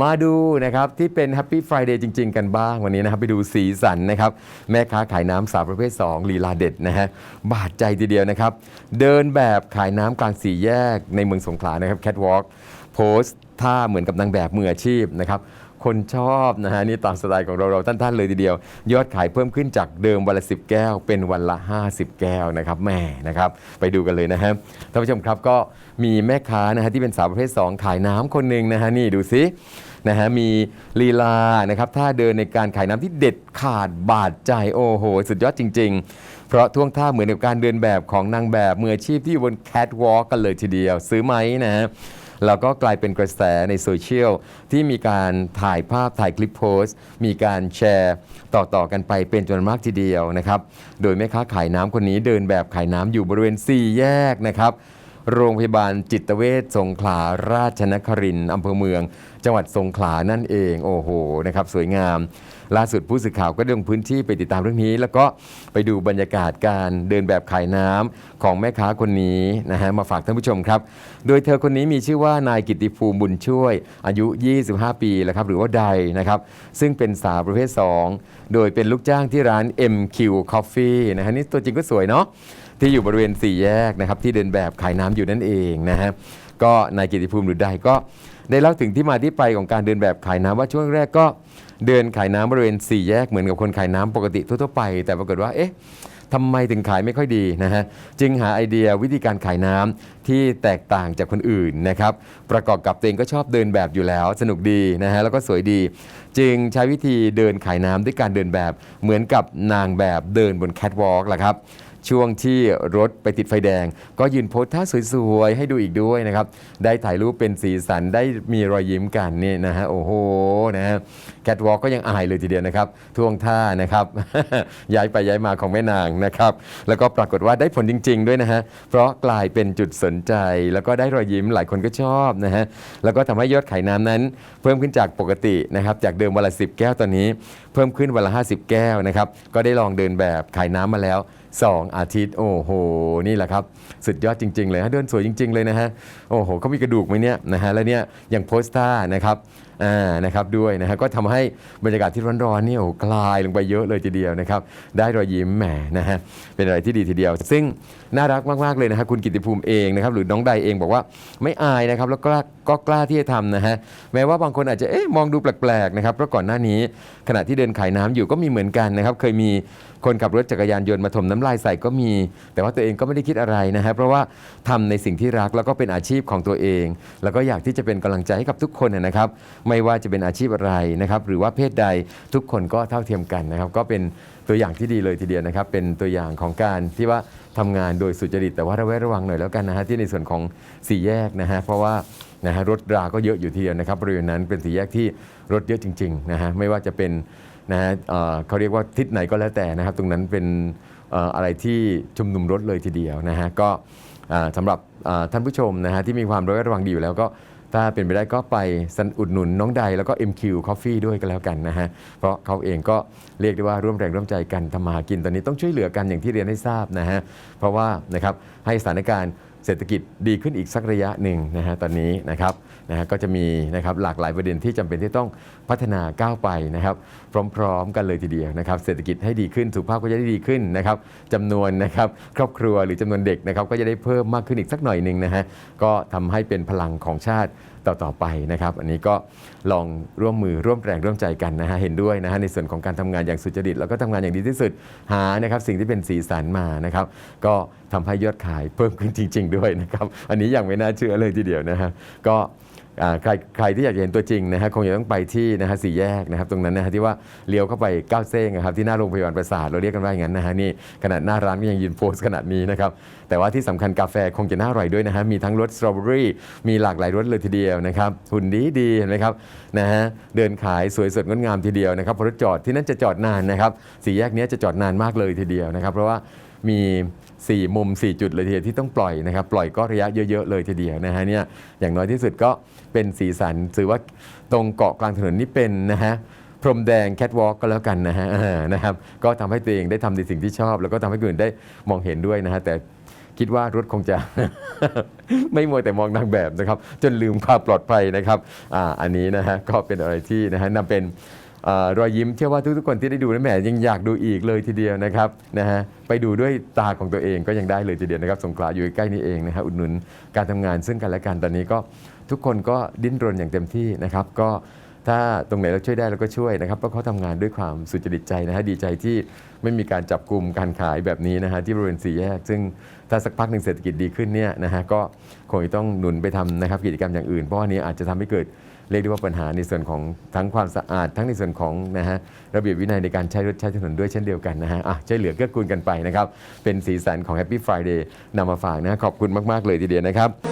มาดูนะครับที่เป็น Happy Friday จริง ๆ กันบ้างวันนี้นะครับไปดูสีสันนะครับแม่ค้าขายน้ำสาวประเภท 2 ลีลาเด็ดนะฮะบาดใจทีเดียวนะครับ เดินแบบขายน้ำกลางสี่แยกในเมืองสงขลานะครับแคทวอล์กโพสท่าเหมือนกับนางแบบมืออาชีพนะครับ คนชอบนะฮะนี่ตามสไตล์ของเราเราท่านๆเลยทีเดียว ยอดขายเพิ่มขึ้นจากเดิมวันละ10 แก้ว เป็นวันละ 50 แก้วนะครับแหม่นะครับไปดูกันเลยนะฮะท่านผู้ชมครับก็มีแม่ค้านะฮะที่เป็นสาวประเภท 2 ขายน้ำคนหนึ่งนะฮะนี่ดูสินะฮะมีลีลานะครับท่าเดินในการขายน้ำที่เด็ดขาดบาดใจโอ้โห สุดยอดจริง ๆ เพราะท่วงท่าเหมือนกับการเดินแบบของนางแบบมืออาชีพที่อยู่บนแคทวอล์กกันเลยทีเดียว ซื้อไหมนะฮะ แล้วก็กลายเป็นกระแสในโซเชียลที่มีการถ่ายภาพถ่ายคลิปโพสต์ มีการแชร์ต่อๆกันไปเป็นจำนวนมากทีเดียวนะครับ โดยแม่ค้าขายน้ำคนนี้เดินแบบขายน้ำอยู่บริเวณ 4 แยกนะครับ โรงพยาบาลจิตเวชสงขลาราชนครินทร์อำเภอเมือง จังหวัดสงขลานั่นเองโอ้โหนะครับสวยงาม ล่าสุดผู้สื่อข่าวก็ลงพื้นที่ไปติดตามเรื่องนี้ แล้วก็ไปดูบรรยากาศการเดินแบบขายน้ำของแม่ค้าคนนี้นะฮะมาฝากท่านผู้ชมครับ โดยเธอคนนี้มีชื่อว่านายกิตติภูมิบุญช่วย อายุ 25 ปีแล้วครับหรือว่าใดนะครับ ซึ่งเป็นสาวประเภท 2 โดยเป็นลูกจ้างที่ร้าน MQ Coffee นะฮะนี่ตัวจริงก็สวยเนาะ ที่อยู่บริเวณสี่แยกนะครับที่เดินแบบขายน้ำอยู่นั่นเองนะฮะก็นายกิติภูมิหรือใดก็ได้เล่าถึงที่มาที่ไปของการเดินแบบขายน้ำว่าช่วงแรกก็เดินขายน้ำบริเวณสี่แยกเหมือนกับคนขายน้ำปกติทั่วๆไป แต่ปรากฏว่าเอ๊ะทำไมถึงขายไม่ค่อยดีนะฮะจึงหาไอเดียวิธีการขายน้ำที่แตกต่างจากคนอื่นนะครับประกอบกับตัวเองก็ชอบเดินแบบอยู่แล้ว สนุกดีนะฮะแล้วก็สวยดี จึงใช้วิธีเดินขายน้ำด้วยการเดินแบบเหมือนกับนางแบบเดินบนแคทวอล์กแหละครับ ช่วงที่รถไปติดไฟแดง ก็ยืนโพสท่าสวยๆ ให้ดูอีกด้วยนะครับ ได้ถ่ายรูปเป็นสีสันได้มีรอยยิ้มกันนี่นะฮะโอ้โหนะฮะแคทวอล์กก็ยังอายเลยทีเดียวนะครับท่วงท่านะครับ ย้ายไปย้ายมาของแม่นางนะครับ แล้วก็ปรากฏว่าได้ผลจริง ๆ ด้วยนะฮะเพราะกลายเป็นจุดสนใจ แล้วก็ได้รอยยิ้มหลายคนก็ชอบนะฮะแล้วก็ทำให้ยอดขายน้ำนั้น เพิ่มขึ้นจากปกตินะครับจากเดิมวันละ10 แก้วตอนนี้ เพิ่มขึ้นวันละ 50 แก้วนะครับก็ได้ลองเดินแบบขายน้ำมาแล้ว 2 อาทิตย์ โอ้โห นี่แหละครับ สุดยอดจริง ๆ เลยฮะเดินสวยจริง ๆ เลยนะฮะ โอ้โหเขามีกระดูกไหมเนี่ยนะฮะแล้วเนี่ยอย่างโพสต้านะครับอ่านะครับด้วยนะฮะก็ทำให้บรรยากาศที่ร้อนๆเนี่ยโอ้โหคลายลงไปเยอะเลยทีเดียวนะครับได้รอยยิ้มแหมนะฮะเป็นอะไรที่ดีทีเดียว ซึ่งน่ารักมากๆเลยนะฮะคุณกิติภูมิเองนะครับหรือน้องใดเองบอกว่าไม่อายนะครับแล้วก็ก็กล้าที่จะทำนะฮะแม้ว่าบางคนอาจจะเอ๊ะมองดูแปลกๆนะครับเพราะก่อนหน้านี้ขณะที่เดินขายน้ำอยู่ก็มีเหมือนกันนะครับเคยมีคนขับรถจักรยานยนต์มาถมน้ำลายใส่ก็มี แต่ว่าตัวเองก็ไม่ได้คิดอะไรนะฮะเพราะว่าทำในสิ่งที่รักแล้วก็เป็นอาชีพของตัวเอง แล้วก็อยากที่จะเป็นกำลังใจให้กับทุกคนนะครับไม่ว่าจะเป็นอาชีพอะไรนะครับหรือว่าเพศใดทุกคนก็เท่าเทียมกันนะครับ ก็เป็นตัวอย่างที่ดีเลยทีเดียวนะครับ เป็นตัวอย่างของการที่ว่าทำงานโดยสุจริตแต่ว่าระแวดระวังหน่อยแล้วกันนะฮะที่ในส่วนของสี่แยกนะฮะเพราะว่านะฮะรถราก็เยอะอยู่ทีเดียวนะครับบริเวณนั้นเป็นสี่แยกที่รถเยอะจริงๆนะฮะไม่ว่าจะเป็นนะฮะเเขาเรียกว่าทิศไหนก็แล้วแต่นะครับ ตรงนั้นเป็นออะไรที่ชุมนุมรถเลยทีเดียวนะฮะก็สำหรับท่านผู้ชมนะฮะที่มีความระแวดระวังดีอยู่แล้วก็ ถ้าเป็นไปได้ก็ไปสนันอุดหนุนน้องใดแล้วก็ MQ Coffee ด้วยก็แล้วกันนะฮะ เพราะเขาเองก็เรียกได้ว่าร่วมแรงร่วมใจกันทำมาหากินตอนนี้ต้องช่วยเหลือกันอย่างที่เรียนให้ทราบนะฮะ เพราะว่านะครับให้สถานการณ์ เศรษฐกิจดีขึ้นอีกสักระยะหนึ่งนะฮะตอนนี้นะครับนะฮะก็จะมีนะครับหลากหลายประเด็นที่จำเป็นที่ต้องพัฒนาก้าวไปนะครับ พร้อม ๆ กันเลยทีเดียวนะครับ เศรษฐกิจให้ดีขึ้นสุขภาพก็จะได้ดีขึ้นนะครับจำนวนนะครับครอบครัวหรือจำนวนเด็กนะครับก็จะได้เพิ่มมากขึ้นอีกสักหน่อยหนึ่งนะฮะก็ทำให้เป็นพลังของชาติ ต่อๆไปนะครับ อันนี้ก็ลองร่วมมือร่วมแรงร่วมใจกันนะฮะเห็นด้วยนะฮะในส่วนของการทำงานอย่างสุจริตแล้วก็ทำงานอย่างดีที่สุดหานะครับสิ่งที่เป็นสีสันมานะครับ ก็ทำให้ยอดขายเพิ่มขึ้นจริง ๆ ด้วยนะครับ อันนี้อย่างไม่น่าเชื่อเลยทีเดียวนะฮะก็ ใครใครที่อยากเห็นตัวจริงนะฮะคงจะต้องไปที่นะฮะสี่แยกนะครับตรงนั้นนะฮะที่ว่าเลี้ยวเข้าไปก้าวเส้งนะครับที่หน้าโรงพยาบาลประสาทเราเรียกกันว่าอย่างนั้นนะฮะนี่ขนาดหน้าร้านก็ยังยืนโพสขนาดนี้นะครับแต่ว่าที่สำคัญกาแฟคงจะน่าอร่อยด้วยนะฮะมีทั้งรสสตรอเบอรี่มีหลากหลายรสเลยทีเดียวนะครับหุ่นดีดีเห็นไหมครับนะฮะเดินขายสวยสดงดงามทีเดียวนะครับพอรถจอดที่นั่นจะจอดนานนะครับสี่แยกนี้จะจอดนานมากเลยทีเดียวนะครับเพราะว่ามี 4 มุม 4 จุดเลยทีเดียวที่ต้องปล่อยนะครับ ปล่อยก็ระยะเยอะๆเลยทีเดียวนะฮะเนี่ยอย่างน้อยที่สุดก็เป็นสีสันถือว่าตรงเกาะกลางถนนนี่เป็นนะฮะพรมแดงแคทวอล์กก็แล้วกันนะฮะนะครับก็ทำให้ตัวเองได้ทำในสิ่งที่ชอบ แล้วก็ทำให้คนอื่นได้มองเห็นด้วยนะฮะแต่คิดว่ารถคงจะไม่มัวแต่มองนางแบบนะครับ จนลืมความปลอดภัยนะครับอาอันนี้นะฮะก็เป็นอะไรที่นะฮะนำเป็น รอยยิ้มเชื่อว่าทุกๆคนที่ได้ดูนะแหมยังอยากดูอีกเลยทีเดียวนะครับนะฮะไปดูด้วยตาของตัวเองก็ยังได้เลยทีเดียวนะครับสงขลาอยู่ใกล้นี่เองนะฮะอุดหนุนการทำงานซึ่งกันและกันตอนนี้ก็ทุกคนก็ดิ้นรนอย่างเต็มที่นะครับ ก็ถ้าตรงไหนเราช่วยได้เราก็ช่วยนะครับเพราะเขาทำงานด้วยความสุจริตใจนะฮะดีใจที่ไม่มีการจับกลุ่มการขายแบบนี้นะฮะที่บริเวณสี่แยก ซึ่งถ้าสักพักหนึ่งเศรษฐกิจดีขึ้นเนี่ยนะฮะก็คงต้องหนุนไปทำนะครับกิจกรรมอย่างอื่น เพราะว่านี้อาจจะทำให้เกิดเรียกได้ว่าปัญหาในส่วนของทั้งความสะอาด ทั้งในส่วนของนะฮะระเบียบวินัยในการใช้รถใช้ถนนด้วยเช่นเดียวกันนะฮะอะช่วยเหลือเกื้อกูลกันไปนะครับ เป็นสีสันของ Happy Friday นำมาฝากนะขอบคุณมาก ๆ เลยทีเดียวนะครับ